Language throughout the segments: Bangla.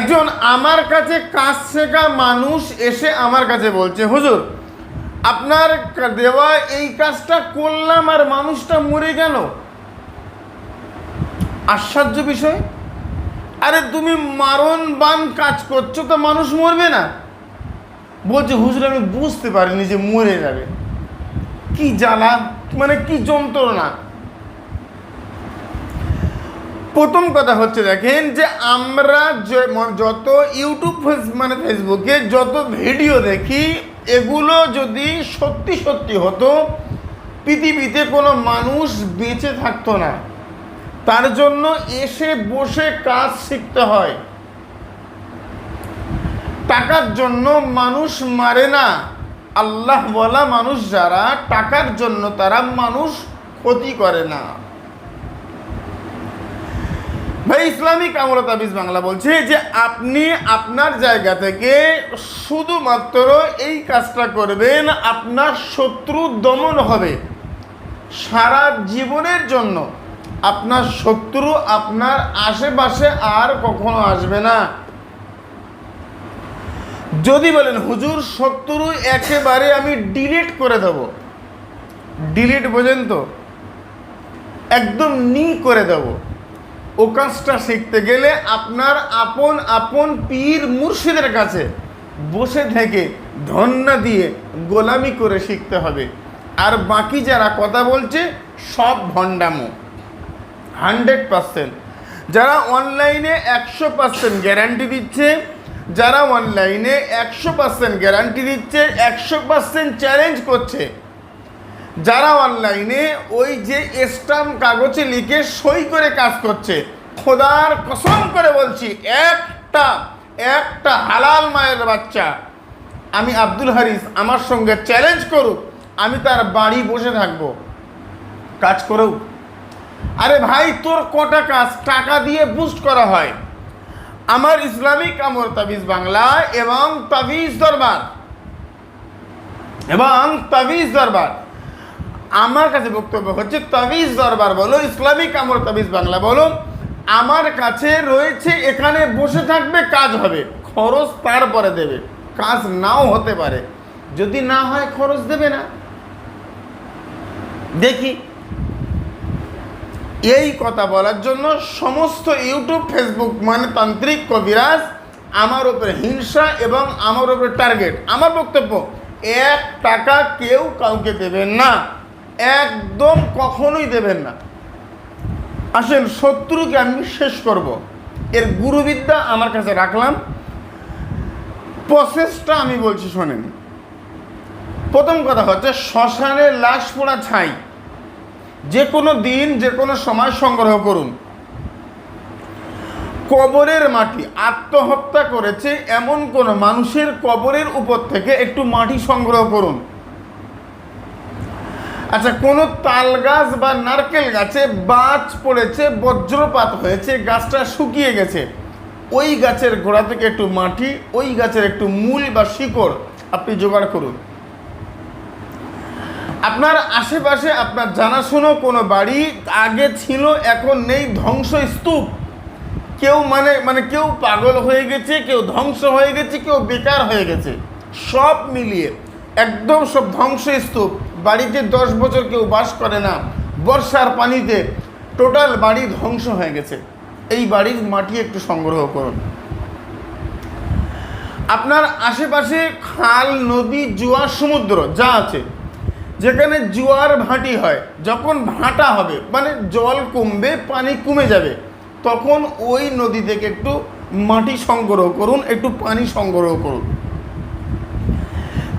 একজন আমার কাছে কাজ শেখা মানুষ এসে আমার কাছে বলছে, হুজুর, আপনার দেওয়া এই কাজটা করলাম আর মানুষটা মরে গেল। আশ্চর্য বিষয়। আরে তুমি মারণ বান কাজ করছ তো মানুষ মরবে না। বলছে, হুজুর, আমি বুঝতে পারিনি যে মরে যাবে। কি জ্বালা মানে কি যন্ত্রণা। প্রথম কথা হচ্ছে দেখেন যে আমরা যত ইউটিউব মানে ফেসবুকে যত ভিডিও দেখি, এগুলো যদি সত্যি সত্যি হতো, পৃথিবীতে কোনো মানুষ বেঁচে থাকতো না। তার জন্য এসে বসে কাজ শিখতে হয়। টাকার জন্য মানুষ মারে না। আল্লাহ বলা মানুষ যারা, টাকার জন্য তারা মানুষ ক্ষতি করে না। ভাই, ইসলামিক আমলা তাবিজ বাংলা বলছি যে আপনি আপনার জায়গা থেকে শুধুমাত্র এই কাজটা করবেন, আপনার শত্রু দমন হবে। সারা জীবনের জন্য। আপনার শত্রু আপনার আশেপাশে আর কখনো আসবে না। যদি বলেন, হুজুর, শত্রু একেবারে আমি ডিলিট করে দেব। ডিলিট বোঝেন তো? একদম নি করে দেব। ও কাজটা শিখতে গেলে আপনার আপন আপন পীর মুর্শিদের কাছে বসে থেকে ধন্যা দিয়ে গোলামি করে শিখতে হবে। আর বাকি যারা কথা বলছে, সব ভণ্ডামো। Hundred percent. যারা অনলাইনে একশো পার্সেন্ট গ্যারান্টি দিচ্ছে, যারা অনলাইনে একশো পার্সেন্ট গ্যারান্টি দিচ্ছে, একশো পার্সেন্ট চ্যালেঞ্জ করছে যারা অনলাইনে ওই যে স্টাম্প কাগজে লিখে সই করে কাজ করছে, খোদার কসম করে বলছি, একটা একটা হালাল মায়ের বাচ্চা, আমি আব্দুল হারিস, আমার সঙ্গে চ্যালেঞ্জ করুক, আমি তার বাড়ি বসে থাকব। কাজ করেও আরে ভাই, তোর কটা কাজ টাকা দিয়ে বুস্ট করা হয়? আমার ইসলামিক আমর তাবিজ বাংলা এবং তাবিজ দরবার। এবং তাবিজ দরবার। আমার কাছে বক্তব্য হচ্ছে তাবিজ দরবার বলো, ইসলামিক আমর তাবিজ বাংলা বলো। আমার কাছে রয়েছে, এখানে বসে থাকবে, কাজ হবে। খরচ তারপরে দেবে। কাজ নাও হতে পারে। যদি না হয় খরচ দেবে না। দেখি। এই কথা বলার জন্য সমস্ত ইউটিউব, ফেসবুক মানে তান্ত্রিক কবিরাজ আমার উপরে হিংসা এবং আমার উপরে টার্গেট। আমার বক্তব্য, এক টাকা কেউ কাউকে দেবেন না। একদম কখনোই দেবেন না। আসেন, শত্রুকে আমি শেষ করব। এর গুরুবিদ্যা আমার কাছে রাখলাম। প্রসেসটা আমি বলছি, শোনেন। প্রথম কথা হচ্ছে, শ্মশানে লাশ পোড়া ছাই। যে কোনো দিন, যে কোনো সময় সংগ্রহ করুন। কবরের মাটি আত্মহত্যা করেছে এমন কোন মানুষের কবরের উপর থেকে একটু মাটি সংগ্রহ করুন। আচ্ছা কোনো তাল গাছ বা নারকেল গাছে বাজ পড়েছে, বজ্রপাত হয়েছে, গাছটা শুকিয়ে গেছে, ওই গাছের গোড়া থেকে একটু মাটি, ওই গাছের একটু মূল বা শিকড় আপনি জোগাড় করুন। আপনার আশেপাশে আপনার জানাশুনো কোনো বাড়ি আগে ছিল, এখন নেই, ধ্বংস স্তূপ। কেউ মানে মানে কেউ পাগল হয়ে গেছে, কেউ ধ্বংস হয়ে গেছে, কেউ বেকার হয়ে গেছে। সব মিলিয়ে, একদম সব ধ্বংস স্তূপ। বাড়িতে দশ বছর কেউ বাস করে না, বর্ষার পানিতে টোটাল বাড়ি ধ্বংস হয়ে গেছে। এই বাড়ির মাটি একটু সংগ্রহ করুন। আপনার আশেপাশে খাল, নদী, জোয়ার সমুদ্র যা আছে, যেখানে জোয়ার ভাটি হয়, যখন ভাটা হবে মানে জল কমবে, পানি কমে যাবে, তখন ওই নদী থেকে একটু মাটি সংগ্রহ করুন, একটু পানি সংগ্রহ করুন।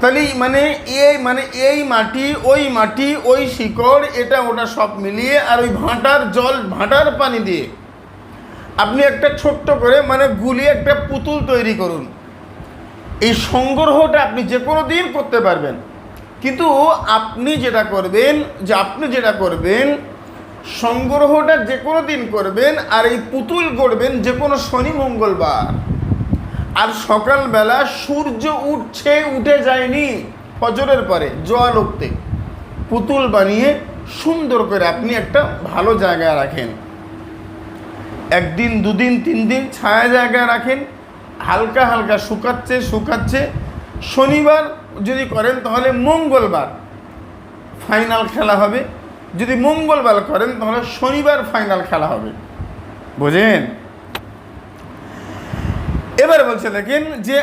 তাহলে মানে এই মানে এই মাটি, ওই মাটি, ওই শিকড়, এটা ওটা সব মিলিয়ে আর ওই ভাঁটার জল, ভাঁটার পানি দিয়ে আপনি একটা ছোট্ট করে মানে গুলিয়ে একটা পুতুল তৈরি করুন। এই সংগ্রহটা আপনি যে কোনো দিন করতে পারবেন। কিন্তু আপনি যেটা করবেন, যে আপনি যেটা করবেন, সংগ্রহটা যে কোনো দিন করবেন আর এই পুতুল করবেন যে কোনো শনি, মঙ্গলবার। আর সকালবেলা সূর্য উঠছে, উঠে যায়নি। ফজরের পরে উঠতে। পুতুল বানিয়ে সুন্দর করে আপনি একটা ভালো জায়গায় রাখেন। একদিন, দুদিন তিন দিন ছায়া জায়গায় রাখেন। হালকা হালকা শুকাচ্ছে শুকাচ্ছে। শনিবার যদি করেন তাহলে মঙ্গলবার ফাইনাল খেলা হবে। যদি মঙ্গলবার করেন তাহলে শনিবার ফাইনাল খেলা হবে। বোঝেন? এবার বলছে, দেখেন যে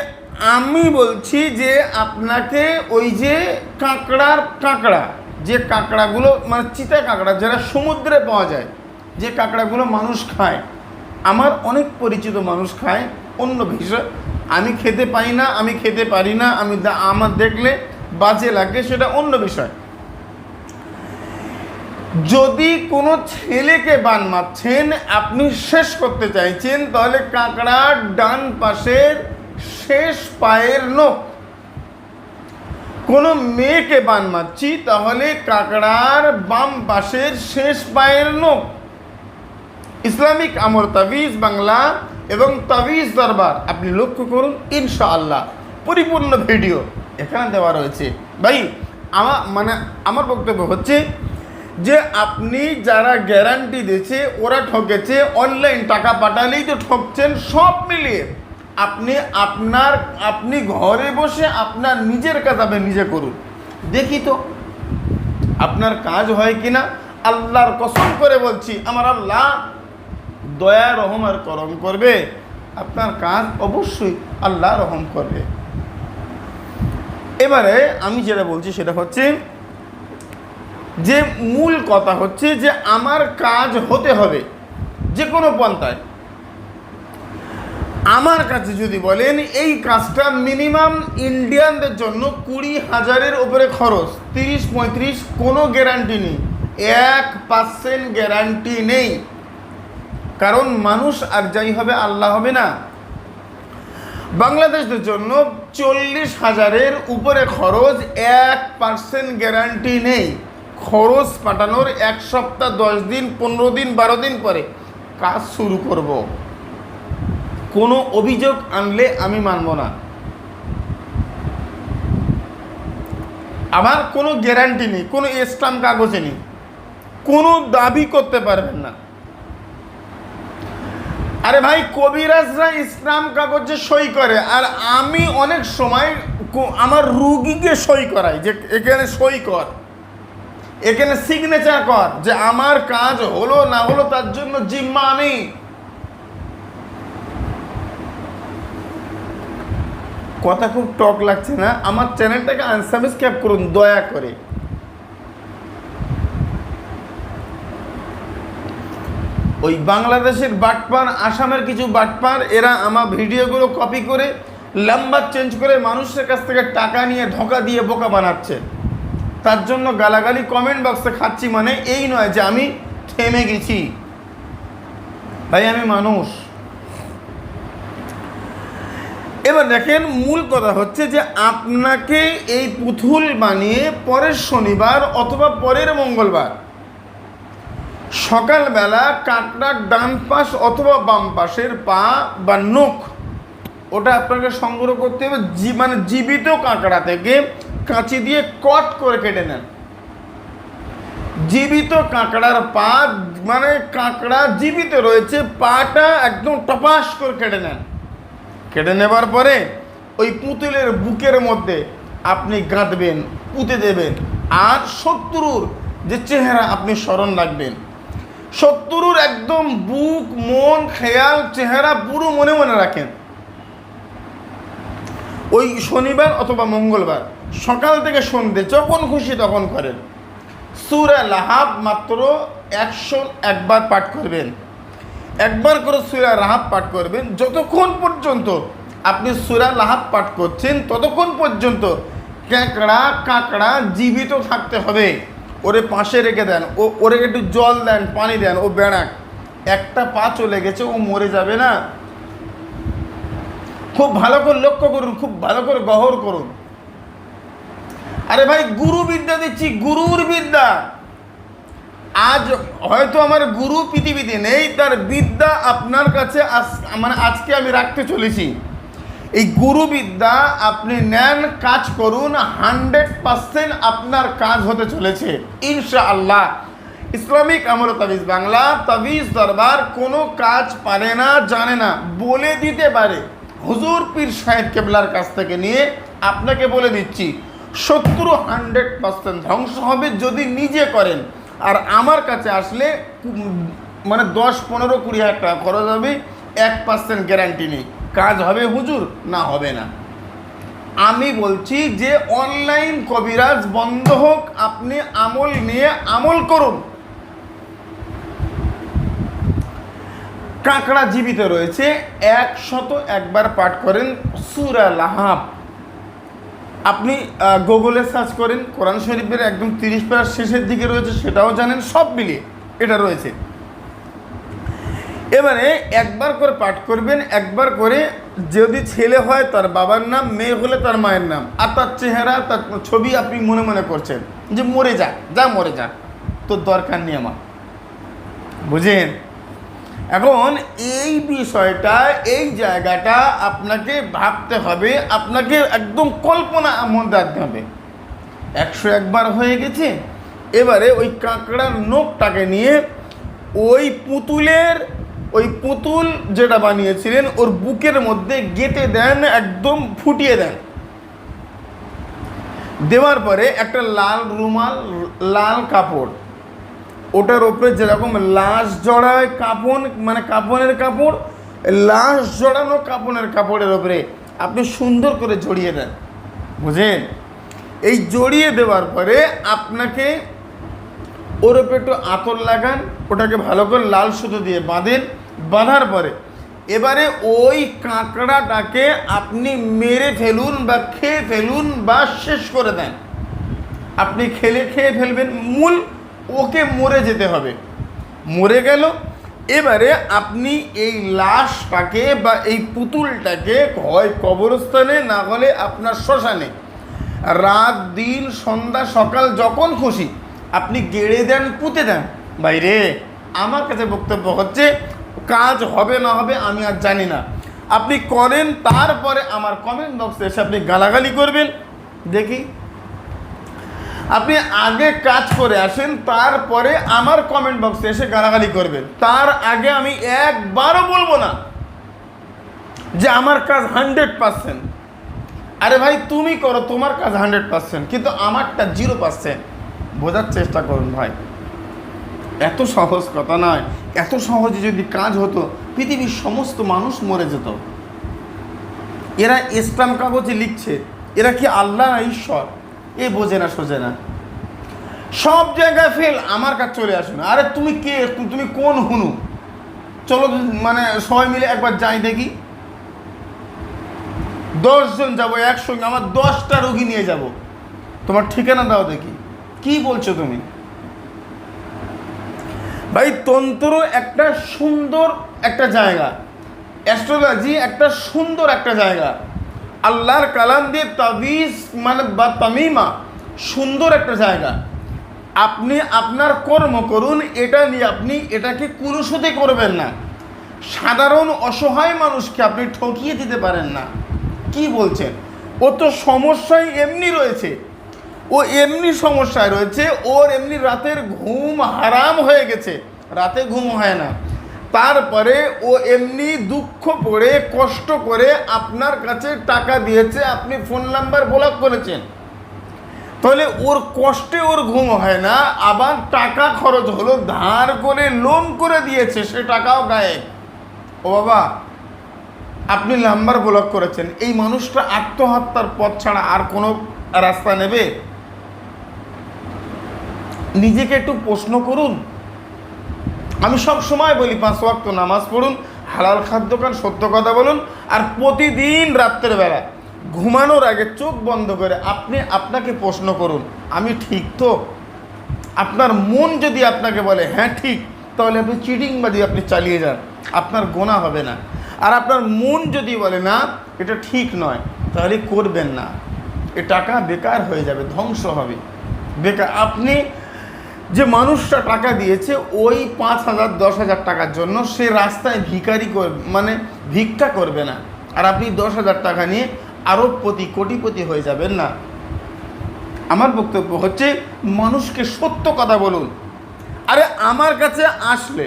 আমি বলছি যে আপনাকে ওই যে কাঁকড়ার কাঁকড়া, যে কাঁকড়াগুলো মানে চিতা কাঁকড়া যারা সমুদ্রে পাওয়া যায়, যে কাঁকড়াগুলো মানুষ খায়, আমার অনেক পরিচিত মানুষ খায়, অন্য বিষয়, আমি খেতে পাই না, আমি খেতে পারি না, আমি আমার দেখলে বাজে লাগে, সেটা অন্য বিষয়। যদি কোনো ছেলেকে বান মারছেন, আপনি শেষ করতে চাইছেন, তাহলে কাঁকড়ার ডান পাশের শেষ পায়ের নখ কোনো মেয়েকে বান মারছি, তাহলে কাঁকড়ার বাম পাশের শেষ পায়ের নখ ইসলামিক আমর তাবিজ, বাংলা এবং তাবিজ দরবার। আপনি লক্ষ্য করুন, ইনশাআল্লাহ, পরিপূর্ণ ভিডিও এখানে দেওয়া রয়েছে। ভাই আমার মানে আমার বক্তব্য হচ্ছে যে আপনি যারা গ্যারান্টি দিয়েছে, ওরা ঠকেছে অনলাইন টাকা পাঠালেই তো ঠকছেন, সব মিলিয়ে। আপনি আপনার, আপনি ঘরে বসে আপনার নিজের কাজ আপনি নিজে করুন। দেখি তো, আপনার কাজ হয় কিনা? আল্লাহর কসম করে বলছি, আমার আল্লাহ দয়া, রহম আর করম করবে। আপনার কাজ অবশ্যই আল্লাহ রহম করবে। এবারে আমি যেটা বলছি সেটা হচ্ছে যে মূল কথা হচ্ছে যে আমার কাজ হতে হবে, যে কোনো পন্থায়। আমার কাছে যদি বলেন, এই কাজটা মিনিমাম ইন্ডিয়ানদের জন্য কুড়ি হাজারের উপরে খরচ, তিরিশ পঁয়ত্রিশ কোনো গ্যারান্টি নেই। এক পার্সেন্ট গ্যারান্টি নেই। কারণ মানুষ আর যাই হবে, আল্লাহ হবে না। বাংলাদেশের জন্য চল্লিশ হাজারের উপরে খরচ এক পার্সেন্ট গ্যারান্টি নেই। খরচ পাঠানোর এক সপ্তাহ, দশ দিন, পনেরো দিন, বারো দিন পরে কাজ শুরু করব। কোনো অভিযোগ আনলে আমি মানব না। আবার কোনো গ্যারান্টি নেই, কোনো স্টাম্প কাগজে নেই। কোনো দাবি করতে পারবেন না। আরে ভাই, কবিরাজরা ইসলাম কাগজে সই করে, আর আমি অনেক সময় আমার রুগীকে সই করাই, যে এখানে সই কর। এখানে সিগনেচার কর যে আমার কাজ হলো না হলো তার জন্য জিম্মা আমি। কথা খুব টক লাগছে না? আমার চ্যানেলটাকে আনসাবস্ক্রাইব করুন, দয়া করে। ওই বাংলাদেশের বাটপার, আসামের কিছু বাটপার, এরা আমার ভিডিওগুলো কপি করে লাম্বার চেঞ্জ করে মানুষের কাছ থেকে টাকা নিয়ে ধোকা দিয়ে বোকা বানাচ্ছে। তার জন্য গালাগালি কমেন্ট বক্সে খাচ্ছি মানে এই নয় যে আমি থেমে গেছি। ভাই, আমি মানুষ। এবার দেখেন, মূল কথা হচ্ছে যে আপনাকে এই পুতুল বানিয়ে পরের শনিবার অথবা পরের মঙ্গলবার সকালবেলা কাঁকড়ার ডান পাশ অথবা বাম পাশের পা বা নখ ওটা আপনাকে সংগ্রহ করতে হবে মানে জীবিত কাঁকড়া থেকে কাঁচি দিয়ে কট করে কেটে নেন। জীবিত কাঁকড়ার পা মানে কাঁকড়া জীবিত রয়েছে, পাটা একদম টপাস করে কেটে নেন। কেটে নেবার পরে ওই পুতুলের বুকের মধ্যে আপনি গাঁথবেন পুঁতে দেবেন, আর শত্রুর যে চেহারা আপনি স্মরণ রাখবেন। শত্রুর একদম বুক, মন, খেয়াল, চেহারা পুরো মনে মনে রাখেন। ওই শনিবার অথবা মঙ্গলবার, সকাল থেকে সন্ধে, যখন খুশি তখন করেন। সুরা লাহাব মাত্র একশো একবার পাঠ করবেন। একবার করে সুরা লাহাব পাঠ করবেন, যতক্ষণ পর্যন্ত আপনি সুরা লাহাব পাঠ করছেন, ততক্ষণ পর্যন্ত ক্যাঁকড়া কাঁকড়া জীবিত থাকতে হবে। ওরে পাশে রেখে দেন, ও, ওরে একটু জল দেন, পানি দেন, ও বেড়াক। একটা পা চলে গেছে, ও মরে যাবে না। খুব ভালো করে লক্ষ্য করুন, খুব ভালো করে গহর করুন। আরে ভাই, গুরু বিদ্যা দিচ্ছি, গুরুর বিদ্যা। আজ হয়তো আমার গুরু পৃথিবীতে নেই, তার বিদ্যা আপনার কাছে মানে আজকে আমি রাখতে চলেছি। এই গুরু বিদ্যা আপনি নেন, কাজ করুন, হান্ড্রেড পার্সেন্ট আপনার কাজ হতে চলেছে, ইনশাআল্লাহ। ইসলামিক আমল তাবিজ বাংলা, তাবিজ দরবার কোনো কাজ পারে না, জানে না, বলে দিতে পারে। হুজুর পীর সাহেব কেবলার কাছ থেকে নিয়ে আপনাকে বলে দিচ্ছি শত্রু হান্ড্রেড পার্সেন্ট ধ্বংস হবে যদি নিজে করেন। আর আমার কাছে আসলে মানে দশ পনেরো কুড়ি হাজার টাকা খরচ হবে, এক পার্সেন্ট গ্যারান্টি নেই। কাজ হবে হুজুর, না হবে না। আমি বলছি যে অনলাইন কবিরাজ বন্ধ হোক, আপনি আমল নিয়ে আমল করুন। কাঁকড়া জীবিত রয়েছে। একশত একবার পাঠ করেন সুরা লাহাব। আপনি গুগলে সার্চ করেন, কোরআন শরীফের একদম তিরিশ পারার শেষের দিকে রয়েছে, সেটাও জানেন, সব মিলিয়ে এটা রয়েছে। এবারে একবার করে পাঠ করবেন, একবার করে যদি ছেলে হয় তার বাবার নাম, মেয়ে হলে তার মায়ের নাম, আর তার চেহারা, তার ছবি আপনি মনে মনে করছেন, যে মরে যা যা মরে যা তোর দরকার নেই আমার। বুঝেন? এখন এই বিষয়টা, এই জায়গাটা আপনাকে ভাবতে হবে, আপনাকে একদম কল্পনা মধ্যে আনতে হবে। একশো একবার হয়ে গেছে, এবারে ওই কাঁকড়ার নোকটাকে নিয়ে ওই পুতুলের, ওই পুতুল যেটা বানিয়েছিলেন, ওর বুকের মধ্যে গেঁথে দেন, একদম ফুটিয়ে দেন। দেওয়ার পরে একটা লাল রুমাল, লাল কাপড় ওটার ওপরে যেরকম লাশ জড়ায় কাপড় মানে কাপনের কাপড় লাশ জড়ানো কাপনের কাপড়ের ওপরে আপনি সুন্দর করে জড়িয়ে দেন বুঝেন? এই জড়িয়ে দেওয়ার পরে আপনাকে ওর ওপরে একটু আতর লাগান, ওটাকে ভালো করে লাল সুতো দিয়ে বাঁধেন। বাঁধার পরে এবারে ওই কাঁকড়াটাকে আপনি মেরে ফেলুন বা খেয়ে ফেলুন বা শেষ করে দেন। আপনি খেলে খেয়ে ফেলবেন। মূল ওকে মরে যেতে হবে। মরে গেল, এবারে আপনি এই লাশটাকে বা এই পুতুলটাকে হয় কবরস্থানে, না হলে আপনার শ্মশানে। রাত, দিন, সন্ধ্যা, সকাল, যখন খুশি আপনি গেড়ে দেন, পুঁতে দেন। বাইরে, আমার কাছে বক্তব্য হচ্ছে, কাজ হবে না হবে আমি আর জানি না। আপনি করেন, তারপরে আমার কমেন্ট বক্সে এসে আপনি গালাগালি করবেন। দেখি আপনি আগে কাজ করে আসেন, তারপরে আমার কমেন্ট বক্সে এসে গালাগালি করবেন। তার আগে আমি একবারও বলব না যে আমার কাজ হান্ড্রেড পার্সেন্ট আরে ভাই, তুমি করো, তোমার কাজ হান্ড্রেড পার্সেন্ট কিন্তু আমারটা জিরো পার্সেন্ট বোঝার চেষ্টা করুন ভাই। এত সহজ কথা নয়। এত সহজে যদি কাজ হতো, পৃথিবীর সমস্ত মানুষ মরে যেত। এরা ইসলাম কাগজে লিখছে, এরা কি আল্লাহ ঈশ্বর? এ বোঝে না, সোজে না। সব জায়গায় ফেল আমার কাছে চলে আসুন আরে তুমি কে? তুমি কোন হুনু? চলো মানে সবাই মিলে একবার যাই দেখি। দশজন যাব একসঙ্গে, আমার দশটা রোগী নিয়ে যাব। তোমার ঠিকানা দাও দেখি। কি বলছো তুমি? ভাই, তন্ত্র একটা সুন্দর একটা জায়গা। অ্যাস্ট্রোলজি একটা সুন্দর একটা জায়গা। আল্লাহর কালাম দিয়ে তাবিজ মানে বা তামিমা, সুন্দর একটা জায়গা। আপনি আপনার কর্ম করুন, এটা নিয়ে আপনি এটাকে কুরুসতে করবেন না। সাধারণ অসহায় মানুষকে আপনি ঠকিয়ে দিতে পারেন না। কি বলছেন? ও তো সমস্যায় এমনি রয়েছে। ও এমনি সমস্যায় রয়েছে, ওর এমনি রাতের ঘুম হারাম হয়ে গেছে। রাতে ঘুম হয় না। তারপরে ও এমনি দুঃখ পড়ে কষ্ট করে আপনার কাছে টাকা দিয়েছে, আপনি ফোন নাম্বার ব্লক করেছেন। তাহলে ওর কষ্টে ওর ঘুম হয় না, আবার টাকা খরচ হলো, ধার করে লোন করে দিয়েছে, সে টাকাও গায়েব। ও বাবা, আপনি নাম্বার ব্লক করেছেন। এই মানুষটা আত্মহত্যার পথ ছাড়া আর কোনো রাস্তা নেবে? নিজেকে একটু প্রশ্ন করুন। আমি সব সময় বলি, পাঁচ ওয়াক্ত নামাজ পড়ুন, হালাল খাদ্য খান, সত্য কথা বলুন, আর প্রতিদিন রাত্রের বেলা ঘুমানোর আগে চোখ বন্ধ করে আপনি আপনাকে প্রশ্ন করুন, আমি ঠিক তো? আপনার মন যদি আপনাকে বলে হ্যাঁ ঠিক, তাহলে আপনি চিটিং চিটিংবাজি আপনি চালিয়ে যান, আপনার গোনা হবে না। আর আপনার মন যদি বলে, না, এটা ঠিক নয়, তাহলে করবেন না। এ টাকা বেকার হয়ে যাবে, ধ্বংস হবে। বেকার, আপনি যে মানুষটা টাকা দিয়েছে, ওই পাঁচ হাজার, দশ হাজার টাকার জন্য সে রাস্তায় ভিখারি করবে মানে ভিক্ষা করবে না। আর আপনি দশ হাজার টাকা নিয়ে আরবপতি কোটিপতি হয়ে যাবেন না। আমার বক্তব্য হচ্ছে, মানুষকে সত্য কথা বলুন। আরে আমার কাছে আসলে।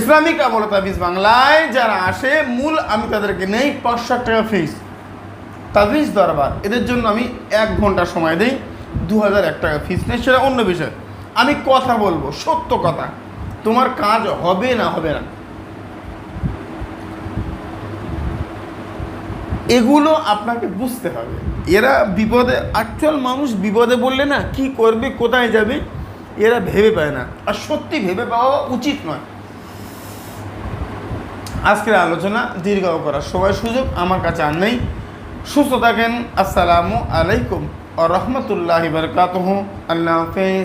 ইসলামিক আমল তাবিজ বাংলায় যারা আসে, মূল আমি তাদেরকে নেই পাঁচশো টাকা ফিস তাবিজ দরবার। এদের জন্য আমি এক ঘণ্টা সময় দিই। দু হাজার এক টাকা ফিস নেই, সেটা অন্য বিষয়। আমি কথা বলব, সত্য কথা। তোমার কাজ হবে না হবে না। এগুলো আপনাকে বুঝতে হবে। এরা বিপদে অ্যাকচুয়াল মানুষ বিপদে বললে না কি করবে, কোথায় যাবে, এরা ভেবে পায় না। আর সত্যি ভেবে পাওয়া উচিত নয়। আজকের আলোচনা দীর্ঘ করার সময় সুযোগ, আমার কাছে আর নেই। সুস্থ থাকেন, আসসালামু আলাইকুম। ও রহমতুল্লাহ বরকাতহ আল্লাহ হাফেজ